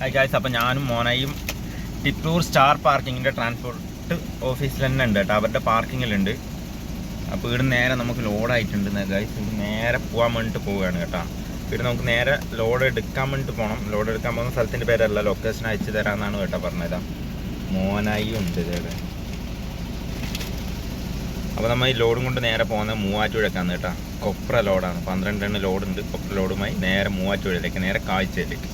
Hi guys അപ്പം ഞാനും മോനയും ടിപ്പൂർ star പാർക്കിങ്ങിന്റെ transport ഓഫീസിൽ തന്നെ ഉണ്ട് കേട്ടോ. അവരുടെ പാർക്കിങ്ങിലുണ്ട്. അപ്പോൾ ഇവിടെ നേരെ നമുക്ക് ലോഡായിട്ടുണ്ട് ഗായ്സ് ഇത് നേരെ പോകാൻ വേണ്ടിയിട്ട് പോവുകയാണ് കേട്ടോ. ഇവിടെ നമുക്ക് നേരെ ലോഡ് എടുക്കാൻ വേണ്ടിയിട്ട് പോകണം ലോഡ് എടുക്കാൻ പോകുന്ന സ്ഥലത്തിന്റെ പേരല്ല. ലൊക്കേഷൻ അയച്ചു തരാമെന്നാണ് കേട്ടോ പറഞ്ഞത്. മോനായി ഉണ്ട് ഇതേടെ അപ്പോൾ നമ്മൾ ഈ ലോഡും കൊണ്ട് നേരെ പോകുന്നത് മൂവാറ്റുപുഴക്കാണ് കേട്ടോ. കൊപ്ര ലോഡാണ്. പന്ത്രണ്ട് എണ്ണ ലോഡുണ്ട്. കൊപ്ര ലോഡുമായി നേരെ മൂവാറ്റുപുഴയിലേക്ക് നേരെ കാഴ്ചയിലേക്ക്.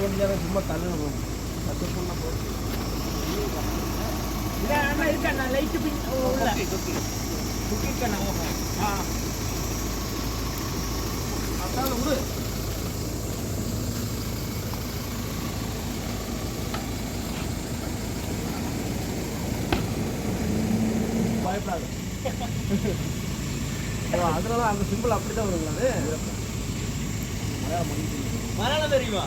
மூணு வண்டியாக சும்மா தள்ளணும் பத்து பொண்ணை போட்டு இல்ல அண்ணா இருக்கண்ணா லைட் பின் உள்ள. ஆ. அதான் விடு. பயப்படாது. அதனால அந்த சிம்பிள் அப்படிதான் வருங்களா அது? மரணம் தெரியுமா?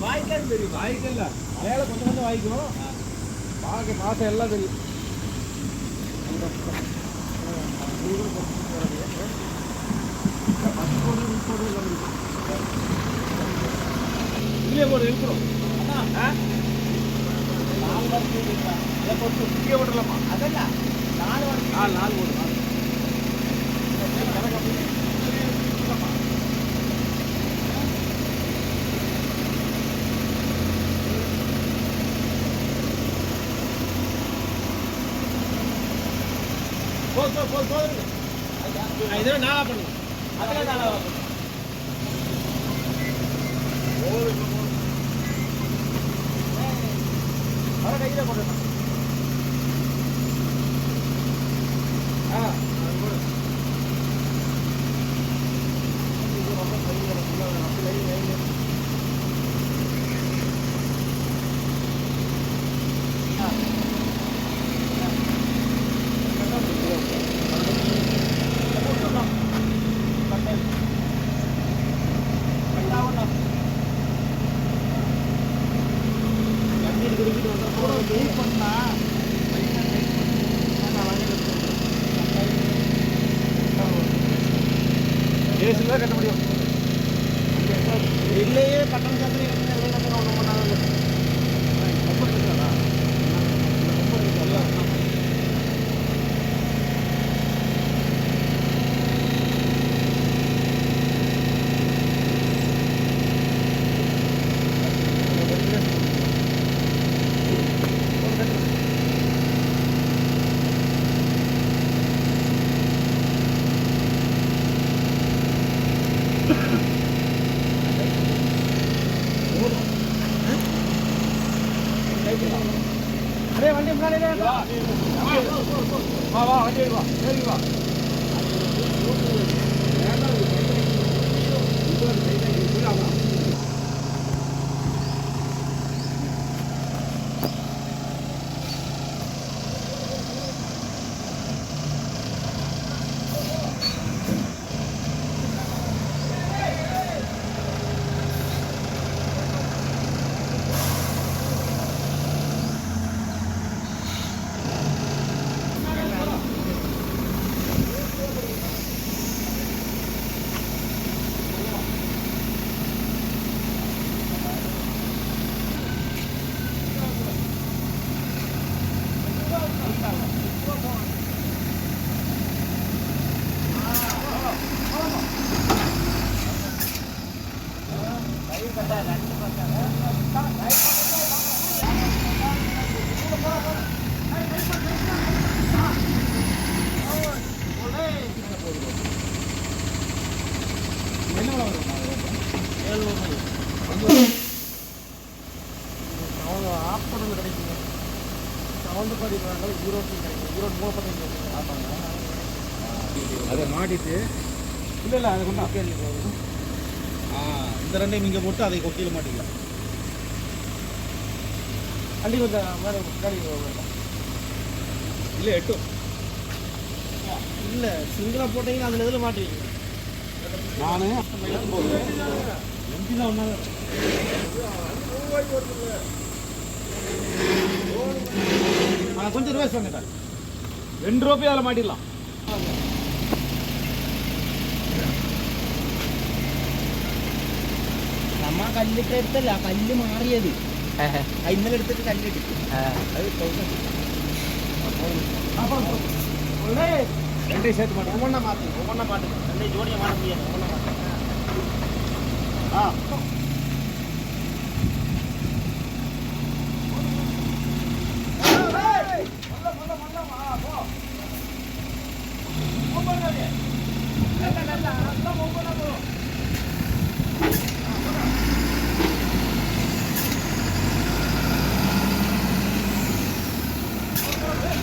வாய்க்கால் தெரியுமா வாய்க்கல்ல மலையாள கொஞ்சம் கொஞ்சம் வாய்க்கும் பாக்க மாசம் எல்லாம் தெரியும் இல்லையே போடு இருக்கிறோம் நாலு வாரம். போட்டு இங்கே போட்டுடலாமா அதெல்லாம் நாலு வாரம் நாலு நாலு போடு நாலு போது போது போது போதுங்க இதெல்லாம் நாளா பண்ணுங்க. வருஷம் வர கையில போட்டுடலாம் ஆ. வா வா வண்டியில் வா சரி கொடுக்குறாங்க ஈரோடு கிடைக்கும். ஈரோடு மூவப்பட்டது ஆமாங்க அதை மாட்டிட்டு இல்லை இல்லை அதை கொண்டு அப்படியே ஆ, இந்த ரெண்டையும் இங்கே போட்டு அதை கொக்கியில் மாட்டிக்கலாம் அள்ளி கொஞ்சம் மேலே காடி இல்லை எட்டும் இல்லை சிங்கிளாக போட்டீங்கன்னா அதில் எதில் மாட்டுவீங்க நான். எம்பி தான் நான் கொஞ்சம் ரிவர்ஸ் பண்ணிட்டேன் ரெண்டு ரூபாய் அதில் மாட்டிடலாம் നമ്മ കല്ലിട്ട് എടുത്തല്ല കല്ല് മാറിയത് ഇന്നലെ എടുത്തിട്ട് കല്ലിട്ട് അത് ரெண்டையும் சேர்த்து மாட்டு ஒவ்வொன்றா மாற்று ஒவ்வொன்றா மாட்டு ரெண்டையும் ஜோடியாக மாட்ட முடியாது ஒவ்வொன்றா மாட்டு ஆ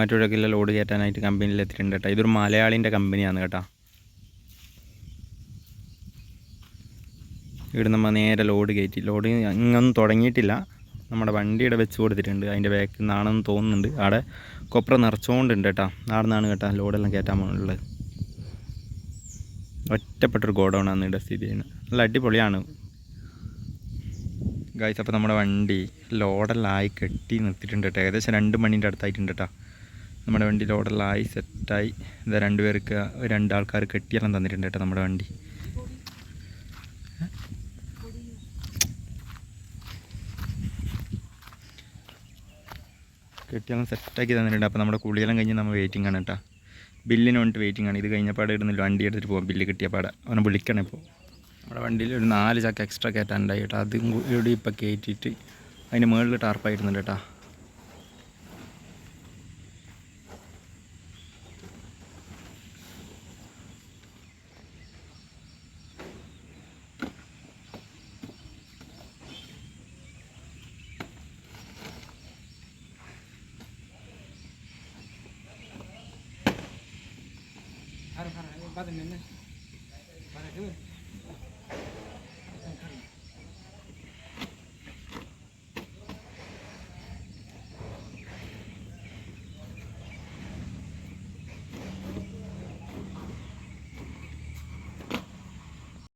മൂവാറ്റുപുഴക്കുള്ള ലോഡ് കയറ്റാനായിട്ട് കമ്പനിയിൽ എത്തിയിട്ടുണ്ട് കേട്ടോ. ഇതൊരു മലയാളിന്റെ കമ്പനിയാണ് കേട്ടോ. ഇവിടെ നമ്മൾ നേരെ ലോഡ് കയറ്റി. ലോഡ് ഇങ്ങൊന്നും തുടങ്ങിയിട്ടില്ല. നമ്മുടെ വണ്ടിയുടെ വെച്ച് കൊടുത്തിട്ടുണ്ട്. അതിന്റെ ബാക്കിൽ നിന്നാണെന്ന് തോന്നുന്നുണ്ട്. അവിടെ കൊപ്ര നിറച്ചുകൊണ്ടുണ്ട് കേട്ടോ. അവിടെ നിന്നാണ് കേട്ടോ ലോഡെല്ലാം കയറ്റാൻ പോകുന്നുള്ളത് ഒറ്റപ്പെട്ടൊരു ഗോഡൗണാണ് ഇവിടെ സ്ഥിതി ചെയ്യുന്നത്. നല്ല അടിപൊളിയാണ്. ഗായ്സ് അപ്പോൾ നമ്മുടെ വണ്ടി ലോഡെല്ലാം ആയി കെട്ടി നിർത്തിയിട്ടുണ്ട് കേട്ടോ. ഏകദേശം രണ്ട് മണീന്റെ അടുത്തായിട്ടുണ്ട് കേട്ടോ. നമ്മുടെ വണ്ടി ലോഡെല്ലാം സെറ്റായി. ഇതാ രണ്ട് പേർക്ക് രണ്ടാൾക്കാർ കെട്ടിയെല്ലാം തന്നിട്ടുണ്ട് കേട്ടോ നമ്മുടെ വണ്ടി. കെട്ടിയെല്ലാം സെറ്റാക്കി തന്നിട്ടുണ്ട്. അപ്പോൾ നമ്മുടെ കുളിയെല്ലാം കഴിഞ്ഞ് നമ്മൾ വെയിറ്റിംഗ് ആണ് കേട്ടോ. ബില്ലിന് വേണ്ടിയിട്ട് വെയിറ്റിംഗ് ആണ്. ഇത് കഴിഞ്ഞപ്പാടെ ഇടുന്നില്ല വണ്ടി എടുത്തിട്ട് പോകാം ബില്ല് കിട്ടിയപ്പാടെ അവനെ വിളിക്കണം ഇപ്പോൾ നമ്മുടെ വണ്ടിയിൽ ഒരു നാല് ചക്ക എക്സ്ട്രാ കയറ്റാനുണ്ടായി കേട്ടോ. അതും കൂടി ഇപ്പോൾ കയറ്റിയിട്ട് അതിന് മുകളിൽ ടാർപ്പായിരുന്നുണ്ട് കേട്ടോ. खरं खरं बाजून